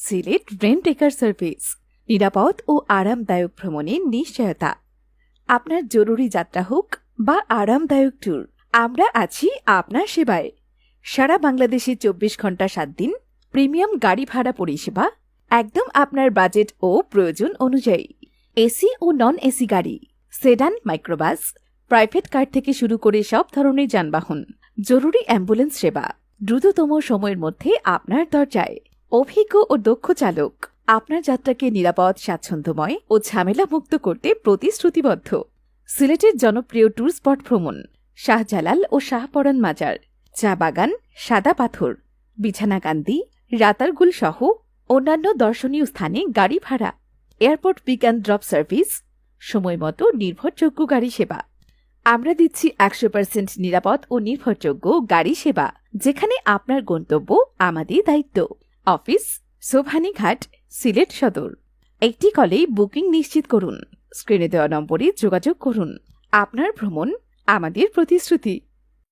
Sylhet brain টেকার service, নিরাপদ ও আরামদায়ক ভ্রমণের নিশ্চয়তা। আপনার জরুরি যাত্রা হোক বা আরামদায়ক ট্যুর, আমরা আছি আপনার সেবায়। সারা বাংলাদেশে চব্বিশ ঘণ্টা সাত দিন, প্রিমিয়াম গাড়ি ভাড়া পরিষেবা, একদম আপনার বাজেট ও প্রয়োজন অনুযায়ী। এসি ও নন এসি গাড়ি, সেডান, মাইক্রোবাস, প্রাইভেট কার থেকে শুরু করে সব ধরনের যানবাহন, জরুরি অ্যাম্বুলেন্স সেবা। দ্রুততম সময়ের মধ্যে আপনার দরজায়। অভিজ্ঞ ও দক্ষ চালক, আপনার যাত্রাকে নিরাপদ, স্বাচ্ছন্দ্যময় ও ঝামেলামুক্ত করতে প্রতিশ্রুতিবদ্ধ। সিলেটের জনপ্রিয় ট্যুর স্পট ভ্রমণ, শাহজালাল ও শাহপরান মাজার, চা বাগান, সাদা পাথর, বিছানাকান্দি, রাতারগুল সহ অন্যান্য দর্শনীয় স্থানে গাড়ি ভাড়া, airport pick and drop service সময়মতো নির্ভরযোগ্য গাড়ি সেবা। আমরা দিচ্ছি একশো পার্সেন্ট নিরাপদ ও নির্ভরযোগ্য গাড়ি সেবা, যেখানে আপনার গন্তব্য, আমাদের দায়িত্ব। অফিস সোভানীঘাট সিলেট সদর। একটি কলেই বুকিং নিশ্চিত করুন। স্ক্রিনে দেওয়া নম্বরে যোগাযোগ করুন। আপনার ভ্রমণ আমাদের প্রতিশ্রুতি।